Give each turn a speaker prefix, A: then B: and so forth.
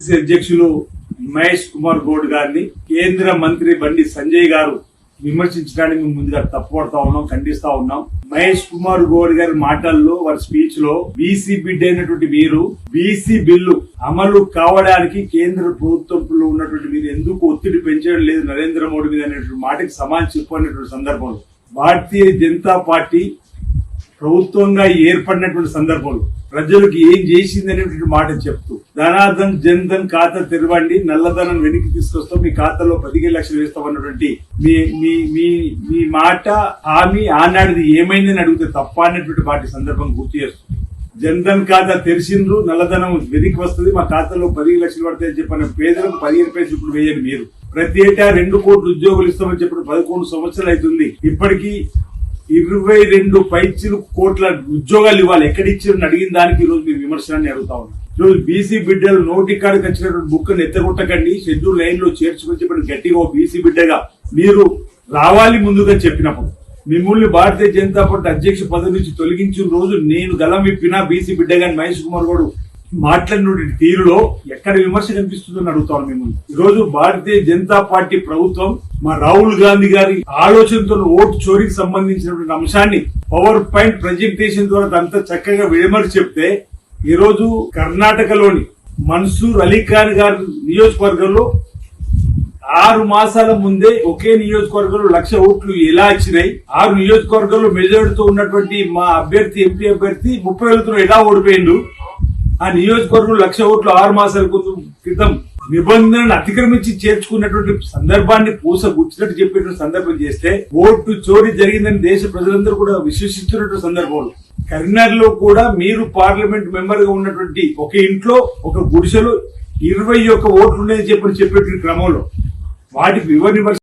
A: అధ్యక్షులు మహేష్ కుమార్ గౌడ్ గారిని కేంద్ర మంత్రి బండి సంజయ్ గారు విమర్శించడానికి మేము ముందుగా తప్పుపడతా ఉన్నాం ఖండిస్తా ఉన్నాం. మహేష్ కుమార్ గౌడ్ గారి మాటల్లో వారి స్పీచ్లో బీసీ బిడ్ అయినటువంటి మీరు బీసీ బిల్లు అమలు కావడానికి కేంద్ర ప్రభుత్వంలో ఉన్నటువంటి మీరు ఎందుకు ఒత్తిడి పెంచడం లేదు నరేంద్ర మోడీ మీద అనేటువంటి మాటకి సమాధానం చెప్పనేటువంటి సందర్భంలో. భారతీయ జనతా పార్టీ ప్రభుత్వంగా ఏర్పడినటువంటి సందర్భంలో ప్రజలకు ఏం చేసింది అనేటువంటి మాట చెప్తూ ధనార్థం జన్ధన్ ఖాతా తెరవండి నల్లధనం వెనక్కి తీసుకొస్తాం మీ ఖాతాలో పదిహేను లక్షలు వేస్తామన్నటువంటి మీ మీ మీ మీ మాట హామీ ఆనాడిది ఏమైందని అడిగితే తప్ప అనేటువంటి వాటి సందర్భం గుర్తు చేస్తుంది. జన్ధన్ ఖాతా తెరిచిండ్రు నల్లధనం వెనక్కి వస్తుంది మా ఖాతాలో పదిహేను లక్షలు పడతాయని చెప్పిన పేదలకు పదిహేను పైసలు ఇప్పుడు వేయండి మీరు. ప్రతి ఏటా రెండు కోట్ల ఉద్యోగులు ఇస్తామని చెప్పిన పదకొండు సంవత్సరాలు అవుతుంది. ఇప్పటికీ ఇరవై రెండు పైచిలు కోట్ల ఉద్యోగాలు ఇవ్వాలి. ఎక్కడ ఇచ్చారని అడిగిన దానికి ఈరోజు రోజు మీరు విమర్శనాన్ని అడుగుతా ఉన్నారు ఈరోజు బీసీ బిడ్డలు నోటి కాడికి వచ్చినటువంటి బుక్కను ఎత్తగొట్టకండి. షెడ్యూల్ లైన్లో చేర్చుకొని చెప్పిన గట్టిగా ఓ బీసీ బిడ్డగా మీరు రావాలి ముందుగా చెప్పినప్పుడు. మిమ్మల్ని భారతీయ జనతా పార్టీ అధ్యక్ష పదవి నుంచి తొలగించిన రోజు నేను గలం విప్పినా బీసీ బిడ్డగా మహేష్ కుమార్ గౌడ్ మాట్లాడిన తీరులో ఎక్కడ విమర్శ కనిపిస్తుందని అడుగుతాను మిమ్మల్ని. ఈరోజు భారతీయ జనతా పార్టీ ప్రభుత్వం మా రాహుల్ గాంధీ గారి ఆలోచనతో ఓటు చోరీకి సంబంధించినటువంటి అంశాన్ని పవర్ పాయింట్ ప్రజెంటేషన్ ద్వారా అంత చక్కగా విడమరి చెప్తే ఈ రోజు కర్ణాటకలోని మన్సూర్ అలీ ఖాన్ గారి నియోజకవర్గంలో ఆరు మాసాల ముందే ఒకే నియోజకవర్గంలో లక్ష ఓట్లు ఎలా ఇచ్చినాయి ఆరు నియోజకవర్గంలో మెజారిటీతో ఉన్నటువంటి మా అభ్యర్థి ఎంపీ అభ్యర్థి ముప్పై వేలతో ఎలా ఓడిపోయిండు? ఆ నియోజకవర్గంలో లక్ష ఓట్లు ఆరు మాసాల క్రితం నిబంధనలు అతిక్రమించి చేర్చుకున్నటువంటి సందర్భాన్ని పూసగుచ్చినట్టు చెప్పేటువంటి సందర్భం చేస్తే ఓటు చోరీ జరిగిందని దేశ ప్రజలందరూ కూడా విశ్వసిస్తున్నటువంటి సందర్భంలో కరీంనగర్లో కూడా మీరు పార్లమెంట్ మెంబర్గా ఉన్నటువంటి ఒక ఇంట్లో ఒక గుడిసెలో ఇరవై ఒక్క ఓట్లు ఉన్నాయని చెప్పని చెప్పేటువంటి క్రమంలో వాటికి వివరణ